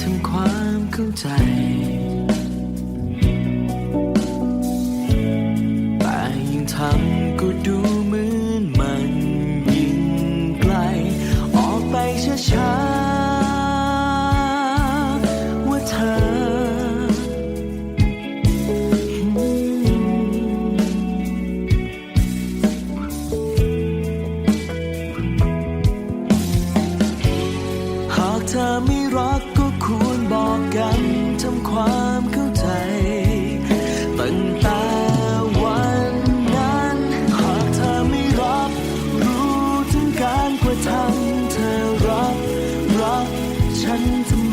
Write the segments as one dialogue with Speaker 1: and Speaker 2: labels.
Speaker 1: ทำความเข้าใจแต่ยิ่งทำก็ดู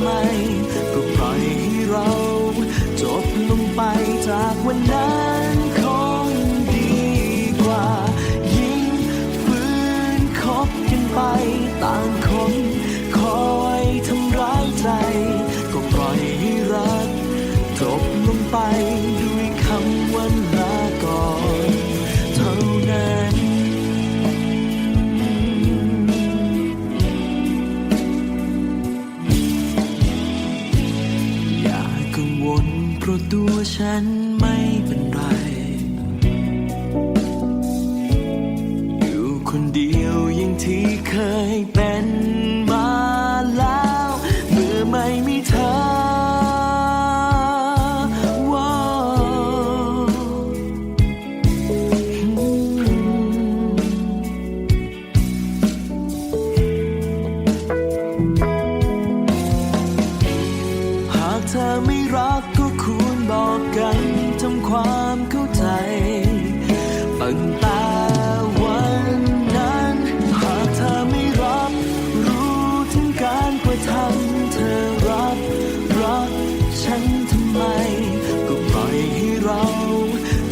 Speaker 1: ไมก็ปล่อยให้เรา จบลงไปจากวันนั้นคงดีกว่า ยิ่งฝืนคบกันไป ต่างคนคอยทำร้ายใจ ก็ปล่อยให้รักจบลงไป วลเพราะตัวฉันไม่เป็นไร อยู่คนเดียวย่งที่เคยเป็น ตั้งแต่วันนั้น หากเธอไม่รับ รู้ถึงการกระทำเธอรับ รักฉันทำไม ก็ปล่อยให้เรา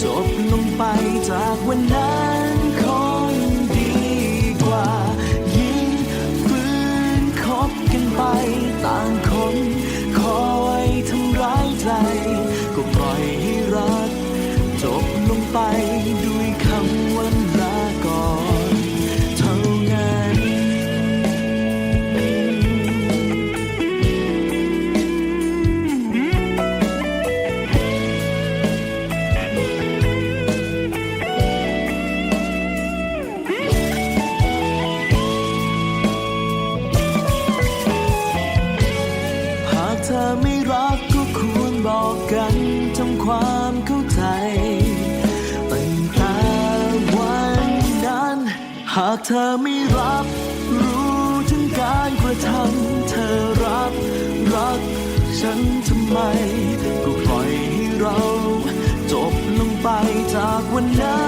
Speaker 1: จบลงไปจากวันนั้นคงดีกว่า ยิ่งฝืนคบกันไป ไป หากเธอไม่รับ รู้ถึงการกระทำเธอรักรัก ฉันทำไม ก็ปล่อยให้เรา จบลงไปจากวันนั้น